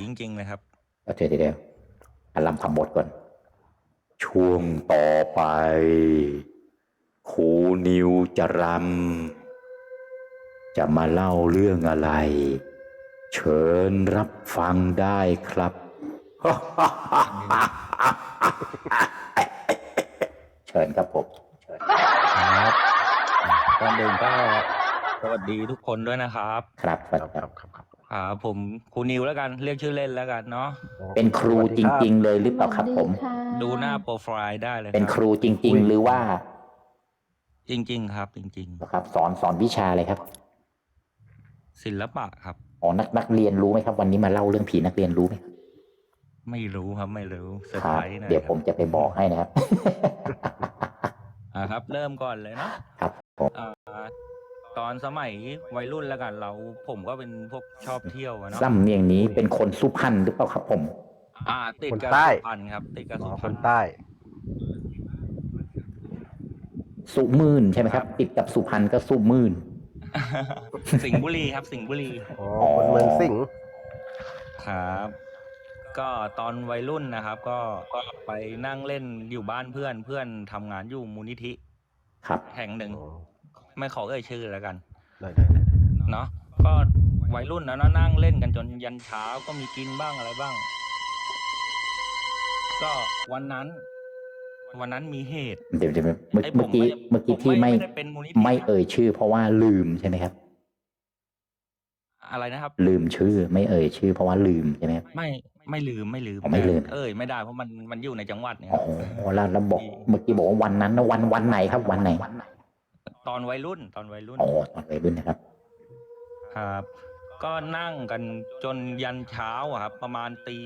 จริงๆเลยครับเอาเดี๋ยวเดี๋ยวอะลำคำบทก่อน ช่วงต่อไปครูนิวจะรำจะมาเล่าเรื่องอะไร เชิญรับฟังได้ครับ เชิญครับผมเชิญครับก่อนอื่นก็สวัสดีทุกคนด้วยนะครับ ครับคครัรับบครับครับ ครับครับผมครูนิวแล้วกันเรียกชื่อเล่นแล้วกันเนาะเป็นครูจริง ๆ เลยหรือเปล่าครับ ผมดูหน้าโปรไฟล์ได้เลยเป็นครูจริง ๆ หรือว่าจริง ๆ ครับ จริง ครับ สอนสอนวิชาอะไรครับๆ ศิลปะครับ อ๋อนักนักเรียนรู้ไหมครับ วันนี้มาเล่าเรื่องผีนักเรียนรู้ไหมครับไม่รู้ครับไม่รู้เซอร์คไพรัรบส์นะเดี๋ยวผมจะไปบอกให้นะครับ อ่าครับ เริ่มก่อนเลยเนาะครับผม อ่า ตอนสมัยวัยรุ่นแล้วกันเราผมก็เป็นพวกชอบเที่ยวอะเนาะซ้ำเนียงนี้เป็นคนสุพรรณหรือเปล่าครับผม อ่า ติดคนกับใต้ สุพรรณครับ ติดกับอ๋สุอพครรนณใต้ สุมื่นใช่ไหมครับ ติดกับสุพรรณก็สุมื่น สิงห์บุรีครับ สิงห์บุรีอ๋อ คนเมืองสิงห์ครับ ก็ตอนวัยรุ่นนะครับ ก็ก็ไปนั่งเล่นอยู่บ้านเพื่อนเพื่อนทำงานอยู่มูลนิธิครับ แห่งหนึ่ง อ๋อ ไม่ขอเอ่ยชื่อแล้วกัน ได้ได้ได้เนาะก็วัยรุ่นนะเนอะนั่งเล่นกันจนยันเช้าก็มีกินบ้างอะไรบ้าง ก็วันนั้น วันนั้นมีเหตุเดี๋ยวเดี๋ยวเมื่อไอ้ผเมื่อกี้ไได้เมื่อกี้ผที่ไม่ด้เป็นมูลนิธิไม่นะเอ่ยชื่อ เพราะว่าลืมใช่ไหมครับ อะไรนะครับ ลืมชื่อ ไม่เอ่ยชื่อ เพราะว่าลืมใช่ไหมครับ ไม่ไม่ลืมไม่ลืมอ๋อไม่ลืม เอ้ยไม่ได้เพราะมันมันอยู่ในจังหวัดเนี่ย อ๋อแล้วเราบอกเมื่อกี้บอกว่าวันนั้นนะวันวันไหนครับวันไหน ตอนวัยรุ่น ตอนวัยรุ่นอ๋อตอนวัยรุ่นนะครับ ครับ ก็นั่งกันจนยันเช้าอะครับ ประมาณตี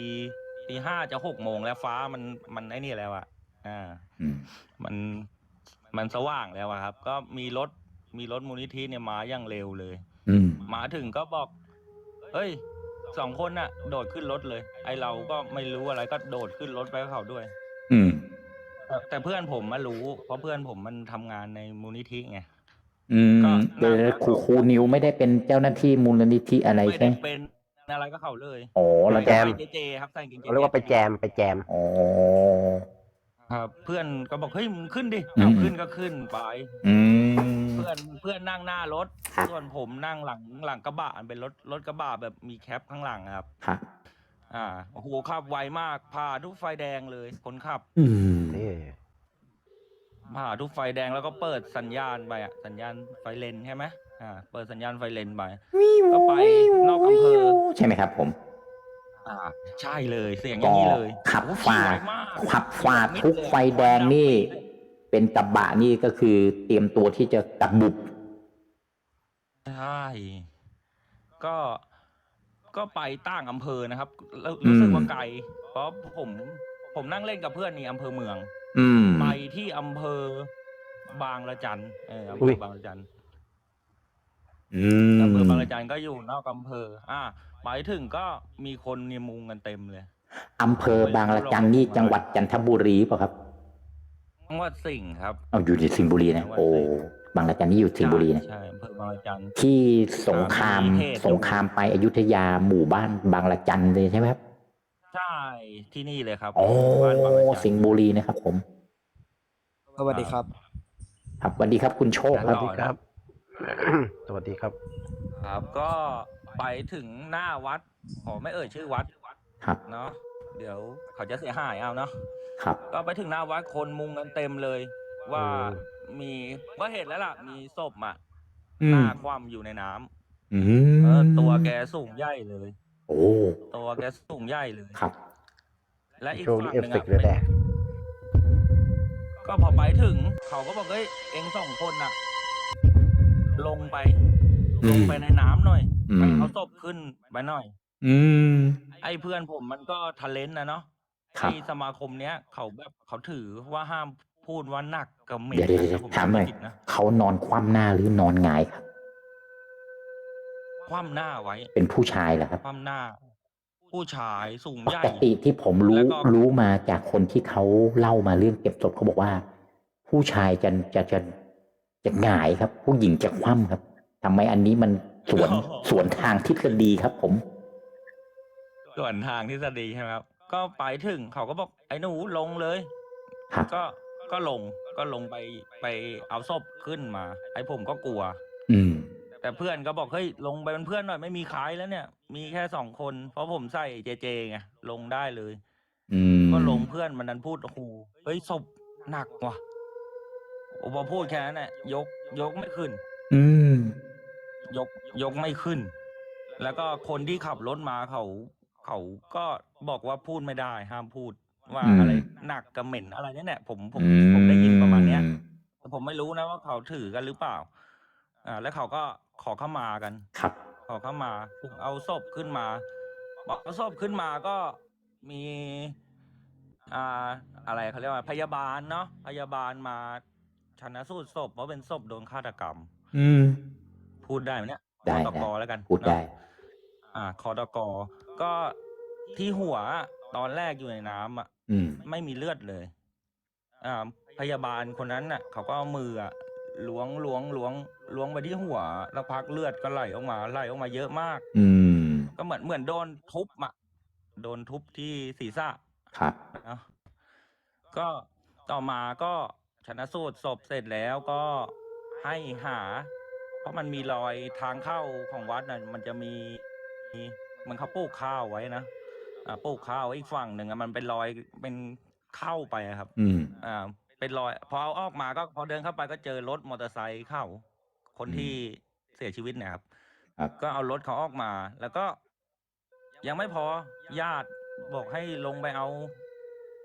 ตีห้าจะหกโมงแล้วฟ้ามันมันไอ้นี่แล้วอะอ่า อืมมันมันสว่างแล้วอะครับ ก็มีรถมีรถมูลนิธิเนี่ยมาอย่างเร็วเลย อืมมาถึงก็บอก เฮ้ยสองคนน่ะ โดดขึ้นรถเลย ไอเราก็ไม่รู้อะไรก็โดดขึ้นรถไปกับเขาด้วยอืม แต่แต่เพื่อนผมมารู้ เพราะเพื่อนผมมันทำงานในมูลนิธิไง อืมก็เดี๋ยวครูครูนิวไม่ได้เป็นเจ้าหน้าที่มูลนิธิอะไรไม่ใช่ได้ไหมเป็นอะไรก็เขาเลยอ๋อแล้วใส่จะเจเจครับใส่กางเกงเขาเรียกว่าไปแจมไปแจม อ๋อ ครับ เพื่อนก็บอกเฮ้ยมึงขึ้นดิอืม เอาขึ้นก็ขึ้นไป อืม เพื่อนเพื่อนนั่งหน้ารถ ครับ ส่วนผมนั่งหลังหลังกระบะมันเป็นรถรถกระบะแบบมีแคปข้างหลังอะครับ ครับ อ่าโอ้โหขับไวมากผ่าทุกไฟแดงเลยคนขับ อืมนี่ ผ่าทุกไฟแดงแล้วก็เปิดสัญญาณไปอะสัญญาณไฟเลนใช่ไหมอ่า เปิดสัญญาณไฟเลนไปก็ไปนอกอำเภอใช่ไหมครับ ผม อ่า ใช่เลยเสียงอย่างนี้เลยขับโอ้โหฝ่าขี่ไวมากขับฝ่าทุกไฟแดงนี่ เป็นกระบะนี่ก็คือเตรียมตัวที่จะกระบุบใช่ก็ก็ไปต่างอำเภอนะครับแล้วรู้สึกว่าไกล เพราะผม ผมนั่งเล่นกับเพื่อนนี่อำเภอเมือง อืม ไปที่อำเภอบางละจันเอออำเภอบางละจันอืมอำเภอบางละจันก็อยู่นอกอำเภอ อ่าไปถึงก็มีคนเนี่ยมุงกันเต็มเลยอำเภอบางละจันนี่จังหวัดจันทบุรีเปล่าครับจังหวัดสิงห์ครับเอาอยู่ที่สิงห์บุรีนะจังหวัดโอ้สิงห์บางละจันนี่อยู่สิงห์บุรีนะใช่ใช่อำเภอบางละจันที่สงครามมีเหตุสงครามไปอยุธยาหมู่บ้านบางละจันเลยใช่ไหมครับ ใช่ที่นี่เลยครับโอ้บ้านบางละจันสิงห์บุรีนะครับ ผม สวัสดีครับครับสวัสดีครับคุณโชคสควัรัสบดีครับ สวัสดีครับ ครับ ก็ไปถึงหน้าวัดขอไม่เอ่ยชื่อวัดครับ เนาะเดี๋ยวเขาจะเสียหายเอาเนาะครับ ก็ไปถึงหน้าวัดคนมุงกันเต็มเลย ว่าอืมมีก็เห็นแล้วล่ะ มีศพอะอืหมน้าคว่ำอยู่ในน้ำอืเออมตัวแกสูงใหญ่เลยโอ้ตัวแกสูงใหญ่เลยครับ และอีกโชว์ฝั่งเอหฟนึ่งเฟกอะต์เลยแหละก็พอไปถึง เขาก็บอกเฮ้ยเองสองคนน่ะ ลงไป อืมลงไปในน้ำหน่อยอืม ไปเอาศพขึ้นไปหน่อย อืม ไอ้เพื่อนผมมันก็ทะเลนนะเนาะครับไอ้สมาคมเนี้ย เขาแบบเขาถือว่าห้ามพูดว่าหนักกับเหม็นเดี๋ยวเดี๋ยวเดี๋ยวนะผถามหน่อยจำไผิดนะเขานอนคว่ำหน้าหรือนอนหงายครับ คว่ำหน้าไว้ เป็นผู้ชายเหรอครับ คว่ำหน้า ผู้ชายสูงปใหญ่ กติที่ผมรู้แล้วก็ รู้มาจากคนที่เขาเล่ามาเรื่องเก็บศพเขาบอกว่า ผู้ชายจะจะจะจะหงายครับ ผู้หญิงจะคว่ำครับทำไมอันนี้มันสวนสวนทางทฤษฎีครับ ผม ส่วนทางทฤษฎีใช่ไหมครับ ก็ไปถึงเขาก็บอกไอ้หนูลงเลย ครับ ก็ก็ลงก็ลงไปไปเอาศพขึ้นมา ไอ้ผมก็กลัวอืม แต่เพื่อนก็บอกเฮ้ยลงไปเป็นเพื่อนหน่อยไม่มีใครแล้วเนี่ย มีแค่สองคน เพราะผมใส่เจเจไงลงได้เลย อืมก็ลงเพื่อนมันนั้นพูดโอ้โหเฮ้ยศพหนักว่ะโอ้พอพูดแค่นั้นแหละยกยกไม่ขึ้น อืมยกยกไม่ขึ้น แล้วก็คนที่ขับรถมาเขา เขาก็บอกว่าพูดไม่ได้ ห้ามพูดว่าอืมอะไรหนักกับเหม็นอะไรเนี่ยแหละผมผมผมได้ยินประมาณเนี้ยแต่ผมไม่รู้นะว่าเขาถือกันหรือเปล่า อ่า แล้วเขาก็ ขอเข้ามากัน ครับ ขอเข้ามาถึงเอาศพขึ้นมาบอกเอาศพขึ้นมาก็มีอ่าอะไรเขาเรียกว่าพยาบาลเนาะพยาบาลมาชันสูตรศพเพราะเป็นศพโดนฆาตกรรม อืม พูดได้ไหมเนี่ยได้คอตกได้แล้วกันพูดได้เนอะอ่าคอตกก็ที่หัวตอนแรกอยู่ในน้ำอะอืมไม่มีเลือดเลย อ่า พยาบาลคนนั้นน่ะ เขาก็เอามืออะ ล้วงล้วงล้วงล้วงไปที่หัวแล้วพักเลือดก็ไหลออกมาไหลออกมาเยอะมาก อืม ก็เหมือนเหมือนโดนทุบอะโดนทุบที่ศีรษะครับเนาะก็ต่อมาก็ชนะสูตรศพเสร็จแล้วก็ให้หา เพราะมันมีรอยทางเข้าของวัดน่ะมันจะมีมีมันเขาปลูกข้าวไว้นะอ่าปลูกข้าวไว้อีกฝั่งหนึ่งอะมันเป็นรอยเป็นเข้าไปอะครับ อืมอ่า เป็นรอย พอเอาออกมาก็พอเดินเข้าไปก็เจอรถมอเตอร์ไซค์เข้า คนอืมที่เสียชีวิตเนะครับครับ ก็เอารถเขาออกมา แล้วก็ยังไม่พอญาติบอกให้ลงไปเอา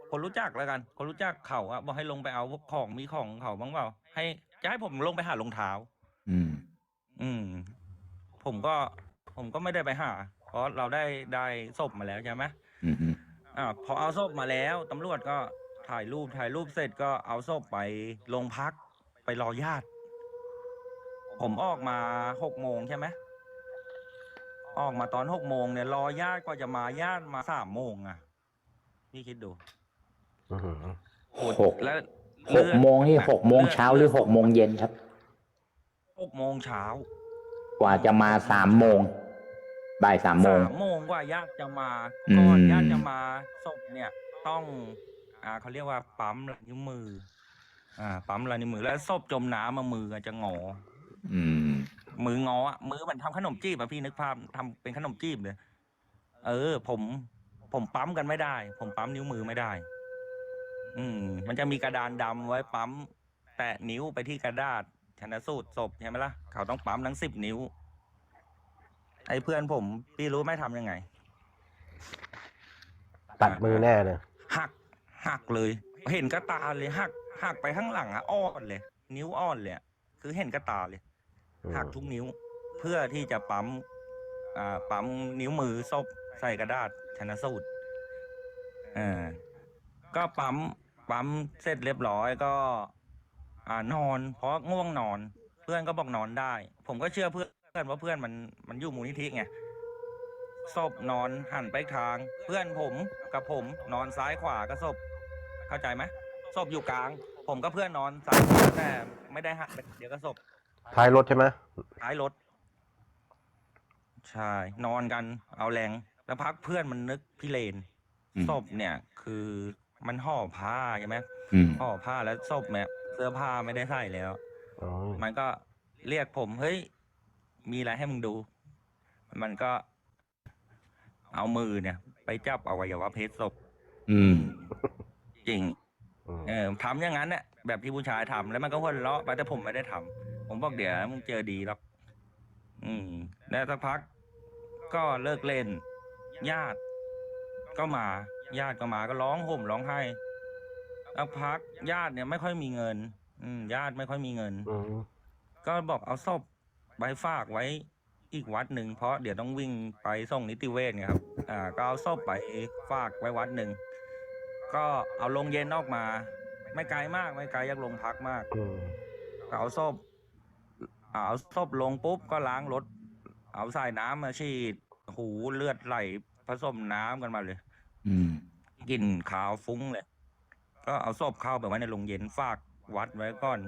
คนรู้จักแล้วกัน คนรู้จักเขาอะบอกให้ลงไปเอาพวกของมีของเขาบ้างเปล่า ให้จะให้ผมลงไปหารองเท้า อืม อืม ผมก็ ผมก็ไม่ได้ไปหา เพราะเราได้ได้ศพมาแล้วใช่ไหม อืมอ่าพอเอาศพมาแล้วตำรวจก็ ถ่ายรูปถ่ายรูปเสร็จก็เอาศพไปโรงพักไปรอญาติ ผมออกมาหกโมงใช่ไหมออกมาตอนหกโมงเนี่ยรอญาติกว่าจะมาญาติมาสามโมงอะพี่คิดดูอื้อหือหก แล้วหกโมงนี่หกโมงเช้าหรือหกโมงเย็นครับ หกโมงเช้ากว่าจะมาสามโมงบ่ายสามโมง สามโมงกว่าญาติจะมาอืมก่อนญาติจะมาศพเนี่ย ต้อง อ่าเขาเรียกว่าปั๊มลายนิ้วมือ อ่า ปั๊มลายนิ้วมือ แล้วศพจมน้ำมามืออะจะงอ อืม มืองออะมือมันทำขนมจีบอะพี่นึกภาพทำเป็นขนมจีบเลย เออ ผม ผมปั๊มกันไม่ได้ ผมปั๊มนิ้วมือไม่ได้ อืม มันจะมีกระดานดำไว้ปั๊มแตะนิ้วไปที่กระดาษชนสูตรศพใช่ไหมล่ะ เขาต้องปั๊มทั้งสิบนิ้ว ไอ้เพื่อนผม พี่รู้ไหมทำยังไง ตัดมือแน่เลย หักหักเลย เห็นกระตาเลยหักหักไปข้างหลังอะอ้อนเลย นิ้วอ้อนเลยอะคือเห็นกระตาเลยอืมหักทุกนิ้ว เพื่อที่จะปั๊มอ่าปั๊มนิ้วมือศพใส่กระดาษชนสูตรอ่าก็ปั๊มปั๊มเสร็จเรียบร้อยก็ อ่านอน เพราะง่วงนอน เพื่อนก็บอกนอนได้ ผมก็เชื่อเพื่อนว่าเพื่อนมันมันอยู่มูลนิธิไงศพนอนหันไปอีกทาง เพื่อนผมกับผมนอนซ้ายขวาก็ศพ เข้าใจไหมศพอยู่กลาง ผมกับเพื่อนนอนซ้ายขวาแต่ไม่ได้หันไปเดี๋ยวก็ศพท้ายรถใช่ไหมท้ายรถ ใช่ นอนกันเอาแรง แล้วพักเพื่อนมันนึกพี่เลนอืม ศพเนี่ย คือมันห่อผ้าใช่ไหมอืม ห่อผ้าแล้วศพเนี่ยเสื้อผ้าไม่ได้ใส่แล้ว อ๋อมันก็เรียกผมเฮ้ย มีอะไรให้มึงดู มันก็ เอามือเนี่ย ไปจับอวัยวะเพศศพ อืม จริง อืมเออทำอย่างนั้นเนี่ยแบบที่ผู้ชายทำแล้วมันก็หัวเราะไปแต่ผมไม่ได้ทำผมบอกเดี๋ยวมึงเจอดีหรอกอืมแล้วสักพัก ก็เลิกเล่น ญาติก็มา ญาติก็มาก็ร้องห่มร้องไห้สักพัก ญาติเนี่ยไม่ค่อยมีเงิน อืมญาติไม่ค่อยมีเงิน อืมก็บอกเอาศพไปฝากไว้อีกวัดหนึ่งเพราะเดี๋ยวต้องวิ่งไปส่งนิติเวชไงครับ อ่า ก็เอาศพไปฝากไว้วัดหนึ่ง ก็เอาลงเย็นออกมา ไม่ไกลมากไม่ไกลจากโรงพักมากอืมก็เอาศพเอาศพลงปุ๊บก็ล้างรถ เอาใส่น้ำมาฉีดหูเลือดไหลผสมน้ำกันมาเลย อืม กลิ่นขาวฟุ้งเลย ก็เอาศพเข้าไปไว้ในโรงเย็นฝากวัดไว้ก่อน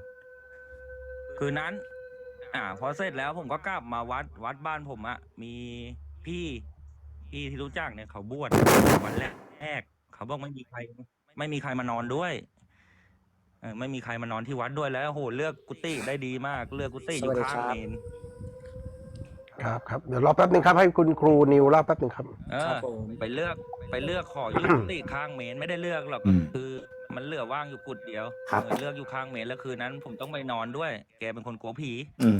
คืนนั้น อ่า พอเสร็จแล้วผมก็กลับมาวัดวัดบ้านผมอะมีพี่พี่ที่รู้จักเนี่ยเขาบวชวันแรก เขาบอกไม่มีใคร ไม่มีใครมานอนด้วยเออไม่มีใครมานอนที่วัดด้วยแล้วโหเลือกกุฏิได้ดีมาก เลือกกุฏิอยู่สวัสดีข้างครับเมนครับครับเดี๋ยวรอแป๊บหนึ่งครับให้คุณครูนิวเล่าแป๊บหนึ่งครับ เอครัอบผมไปเลือกไปเลือกขออยู่กุฏิข้างเมนไม่ได้เลือกหรอกอืม คือมันเหลือว่างอยู่กุฏเดียวครับ เออเลือกอยู่ข้างเมนแล้วคืนนั้น ผมต้องไปนอนด้วย แกเป็นคนกลัวผีอืม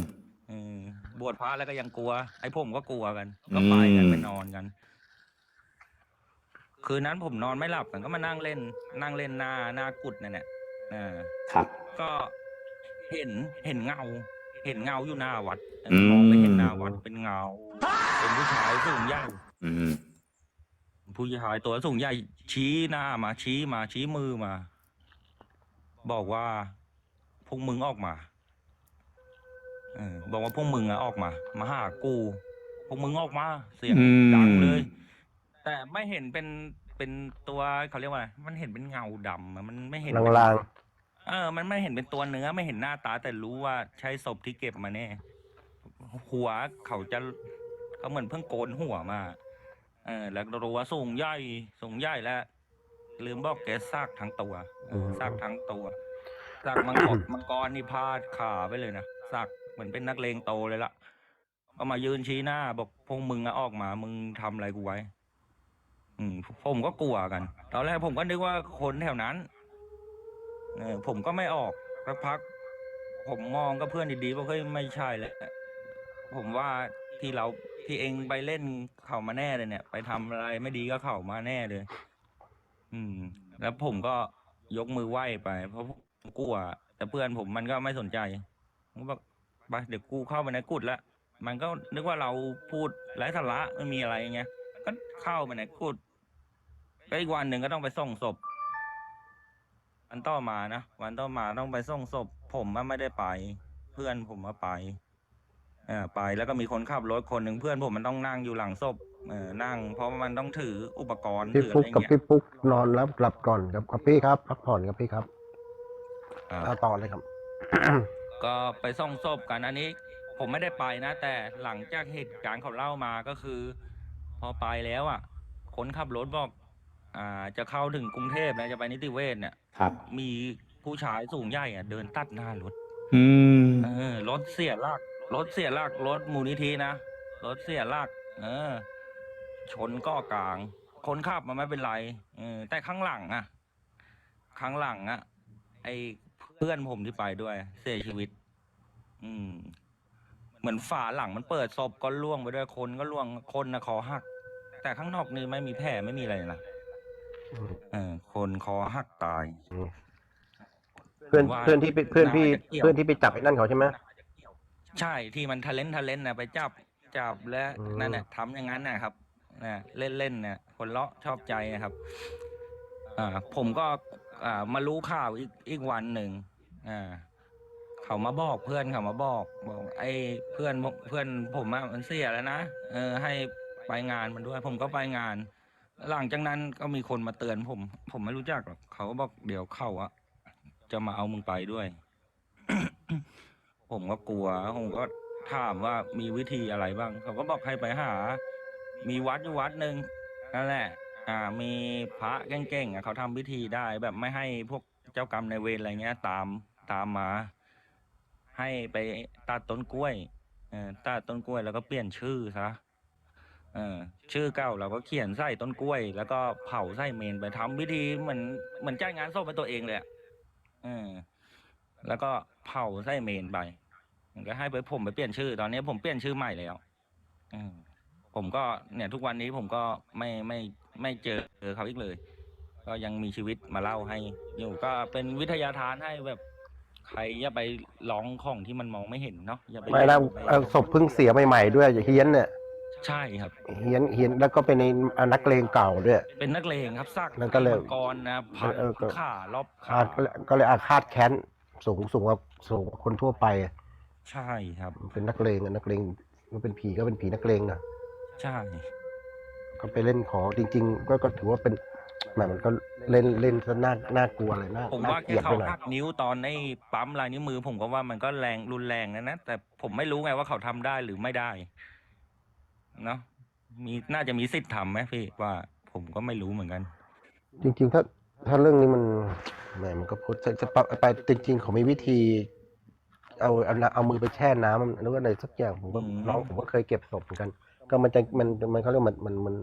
อืมบวชพระแล้วก็ยังกลัว ไอ้ผมก็กลัวกัน ก็ไปกันอืม ไปนอนกัน คืนนั้นผมนอนไม่หลับกันก็มานั่งเล่น นั่งเล่นหน้าหน้ากุดนั่นแหละอ่าครับ ก็เห็นเห็นเงา เห็นเงาอยู่หน้าวัดอืม มองไปเห็นหน้าวัดเป็นเงา เป็นผู้ชายสูงใหญ่อืมผู้ชายตัวสูงใหญ่ชี้หน้ามาชี้มาชี้มือมา บอกว่าพวกมึงออกมาเออบอกว่าพวกมึงอะออกมา มาหากู พวกมึงออกมา เสียงอืมดังเลย แต่ไม่เห็นเป็นเป็นตัวเขาเรียกว่าอะไรมันเห็นเป็นเงาดำอะมันไม่เห็นเป็นลางเออ มันไม่เห็นเป็นตัวเนื้อไม่เห็นหน้าตา แต่รู้ว่าใช่ศพที่เก็บมาแน่หัวเขาจะเขาเหมือนเพิ่งโกนหัวมาเออแล้วรู้ว่าสูงใหญ่สูงใหญ่แล้วลืมบอกแกซากทั้งตัวเออซากทั้งตัวซากมังกรมังกรนี่พาดขาไปเลยนะซากเหมือนเป็นนักเลงโตเลยล่ะ ก็มายืนชี้หน้า บอกพวกมึงอะออกมา มึงทำอะไรกูไว้ อืมผมก็กลัวกัน ตอนแรกผมก็นึกว่าคนแถวนั้นเออผมก็ไม่ออกสักพัก ผมมองก็เพื่อนดีๆว่าเฮ้ยไม่ใช่แล้วผมว่าที่เราที่เองไปเล่นเข่ามาแน่เลยเนี่ย ไปทำอะไรไม่ดีก็เข่ามาแน่เลย อืม แล้วผมก็ยกมือไหว้ไป เพราะผมกลัว แต่เพื่อนผมมันก็ไม่สนใจผมบอกไปเดี๋ยวกูเข้าไปในกุฏละมันก็นึกว่าเราพูดไร้สาระไม่มีอะไรเงี้ยก็เข้าไปในกุฏ ก็อีกวันหนึ่งก็ต้องไปส่งศพวันต่อมานะวันต่อมาต้องไปส่งศพ ผมอะไม่ได้ไป เพื่อนผมมาไปเออไปแล้วก็มีคนขับรถคนหนึ่งเพื่อนผมมันต้องนั่งอยู่หลังศพเออนั่ง เพราะว่ามันต้องถืออุปกรณ์ๆพี่ถืออะฟุไรกกับเงี้ยพี่ปุ๊กนอนแล้วหลับก่อนครับครับพี่ครับ พักผ่อนครับพี่ครับอ่า เอาต่อเลยครับ ก็ไปส่งศพกันอันนี้ ผมไม่ได้ไปนะ แต่หลังจากเหตุการณ์เขาเล่ามาก็คือ พอไปแล้วอะคนขับรถบอก อ่า จะเข้าถึงกรุงเทพนะจะไปนิติเวศเนี่ย ครับ มีผู้ชายสูงใหญ่อะเดินตัดหน้ารถ อืม เออ รถเสียหลัก รถเสียหลัก รถมูลนิธินะ รถเสียหลัก เออ ชนก็กลาง คนขับมันไม่เป็นไร เออ แต่ข้างหลังอะข้างหลังอะไอเพื่อนผมที่ไปด้วย เสียชีวิต อืม เหมือนฝาหลังมันเปิดศพก็ล่วงไปด้วยคนก็ล่วงคนนะคอหัก แต่ข้างนอกนี่ไม่มีแผลไม่มีอะไรนะ เออ คนคอหักตาย เพื่อนว่าเพื่อนที่ไปเพื่อนที่น่าจะเกี่ยวเพื่อนที่ไปจับไอ้นั่นเขาใช่ไหม ใช่ที่มันทะเลนทะเลนนะไปจับจับและอืม นั่นน่ะทำอย่างนั้นนะครับนะเล่นเล่นๆเนี่ยคนเลาะชอบใจนะครับอ่าผมก็อ่ามารู้ข่าวอีกอีกวันหนึ่งอ่าเขามาบอกเพื่อนเขามาบอกบอกไอ้เพื่อนเพื่อนผมอะมันเสียแล้วนะเออให้ไปงานมันด้วย ผมก็ไปงาน หลังจากนั้นก็มีคนมาเตือนผม ผมไม่รู้จักหรอกเขาก็บอกเดี๋ยวเข้าอะจะมาเอามึงไปด้วย ผมก็กลัว ผมก็ถามว่ามีวิธีอะไรบ้าง เขาก็บอกให้ไปหา มีวัดอยู่วัดหนึ่งนั่นแหละ อ่า มีพระเก่งๆเขาทำพิธีได้ แบบไม่ให้พวกเจ้ากรรมในเวรอะไรเงี้ย ตามตามมา ให้ไปตัดต้นกล้วยเออตัดต้นกล้วยแล้วก็เปลี่ยนชื่อซะ เออชื่อเก่าเราก็เขียนใส่ต้นกล้วย แล้วก็เผาใส่เมนไปทำพิธีเหมือนเหมือนจ้างงานศพเป็นตัวเองเลยอะเออ แล้วก็เผาใส่เมนไปมันก็ให้ไปผมไปเปลี่ยนชื่อ ตอนนี้ผมเปลี่ยนชื่อใหม่แล้วอืมผมก็เนี่ยทุกวันนี้ผมก็ไม่ไม่ไม่เจอเจอเขาอีกเลย ก็ยังมีชีวิตมาเล่าให้อยู่ก็เป็นวิทยาทานให้แบบใครอย่าไปร้องของที่มันมองไม่เห็นเนาะอย่าไปไม่แล้วเอ่อศพเพิ่งเสียใหม่ๆด้วยเฮียนเนี่ย ใช่ครับ เฮียนเฮียนแล้วก็เป็นในนักเลงเก่าด้วย เป็นนักเลงครับซักนั่นก็เลยมังกรนะพันเออก็ขารอบขาอาก็เลยก็เลยอาฆาตแค้นสูงสูงกว่าสูงกว่าคนทั่วไปใช่ครับเป็นนักเลงอะนักเลงมันเป็นผีก็เป็นผีนักเลงนะใช่ ก็ไปเล่นของจริง ๆ ก็ก็ถือว่าเป็นแหมมันก็เล่นเล่นซะน่าน่ากลัวเลยน่าผมน่าว่าเกแค่ลียดเขาไปหน่อยหักนิ้วตอนในปั๊มลายนิ้วมือ ผมก็ว่ามันก็แรงรุนแรงนะนะแต่ผมไม่รู้ไงว่าเขาทำได้หรือไม่ได้ เนาะมีน่าจะมีสิทธิ์ทำไหมพี่ว่าผมก็ไม่รู้เหมือนกัน จริงๆ ถ้าถ้าเรื่องนี้มันแหมมันก็พูดจะจะปะไปจริงๆเขามีวิธี เอาเอาน้ำเอามือไปแช่น้ำหรือว่าอะไรสักอย่างผมก็อืมลองผมก็เคยเก็บศพเหมือนกัน ก็มันจะมันมันเขาเรียกมันมันมัน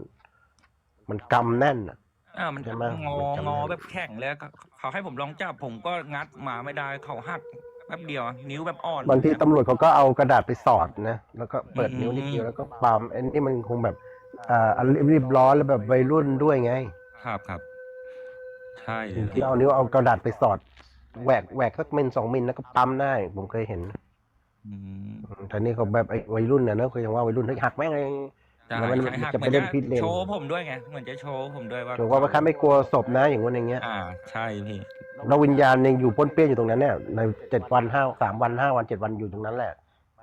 มันกำแน่นอะอ่ามันใช่จะไหมงอมันจำงอได้แบบแข็งเลยก็เขาให้ผมลองจับผมก็งัดมาไม่ได้เขาหัก แป๊บเดียวนิ้วแบบอ่อนบางทีตำรวจเขาก็เอากระดาษไปสอดนะ แล้วก็เปิดอืมนิ้วนิดเดียวแล้วก็ปั๊มอันนี้มันคงแบบอ่ารีบร้อนแล้วแบบวัยรุ่นด้วยไง ครับครับใช่เลยที่เอานิ้วเอากระดาษไปสอดแหวกแหวกสักมิลสองมิลแล้วก็ปั๊มได้ ผมเคยเห็นอืมแต่นี่เขาแบบไอ้วัยรุ่นนะเนอะเขายังว่าวัยรุ่นเฮ้ยหักแม่งเลย ใช่แล้วมันใช่หักจะเหไปมือนเล่จะนพิษเล่นโชว์ผมด้วยไง เหมือนจะโชว์ผมด้วยว่า ถือว่าเขาไม่กลัวศพนะอย่างงู้นอย่างเงี้ยอ่า ใช่พี่ แล้ววิญญาณยังอยู่ป้วนเปี้ยนอยู่ตรงนั้นเนี่ยในเจ็ดวันห้าสามวันห้าวันเจ็ดวันอยู่ตรงนั้นแหละ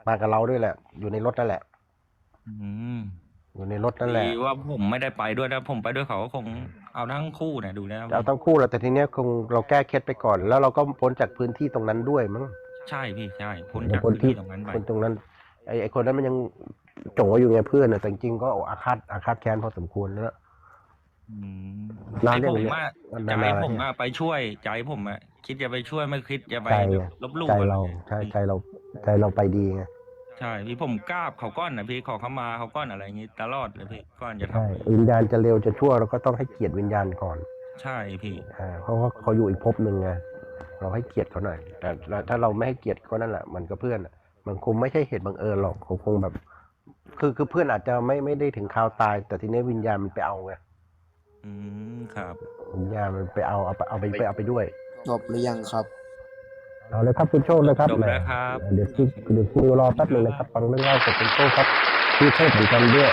มากับเราด้วยแหละ อยู่ในรถนั่นแหละ อืมอยู่ในรถนั่นแหละดีว่าผมไม่ได้ไปด้วยนะผมไปด้วยเขาก็คงเอาทั้งคู่นะดูแล้วเอาทั้งคู่แหละแต่ทีเนี้ยคงเราแก้เคล็ดไปก่อน แล้วเราก็พ้นจากพื้นที่ตรงนั้นด้วยมั้ง ใช่พี่ใช่พ้นจากพ้นพื้นที่ที่ตรงนั้นไปคนตรงนั้นไอ้ไอ้คนนั้นมันยัง โจอยู่ไงเพื่อนน่ะแต่จริงๆก็อาฆาตอาฆาตแค้นพอสมควรแล้ว อืมนานใจยังผมเนี่ยอะนานใจนานผมเนี่ยอะไปช่วยใจผมอะคิดจะไปช่วยไม่คิดจะไปใจลบหลู่ใจอะไรเราใช่ใจเราใจเราไปดีไงใช่พี่ผมกราบเขาก้อนนะพี่ขอเขามาเขาก้อนอะไรอย่างงี้ตลอดเลยพี่ก้อนจะทใช่วิญญาณจะเร็วจะชั่วเราก็ต้องให้เกียรติวิญญาณก่อนำใช่พี่อ่าเพราะว่าเขาอยู่อีกภพหนึ่งไงเราให้เกียรติเขาหน่อยแต่แต่ถ้าเราไม่ให้เกียรติเขานั่นแหละมันก็เพื่อนอะมันคงไม่ใช่เหตุบังเอิญหรอกเขาคงแบบ คือคือเพื่อนอาจจะไม่ไม่ได้ถึงคราวตาย แต่ทีนี้วิญญาณมันไปเอาไงอืมครับ วิญญาณมันไปเอาเอาไปเอาไปไปเอาไปด้วยจบหรือยังครับ เอาเลยครับคุณโชคนะครับจบแหมแล้วครับ เดี๋ยวคุณเดี๋ยวคุณรอแป๊บหนึงนะครับฟังเรื่องเล่าจากคุณโชคครับที่เทพเหมือนกันด้วย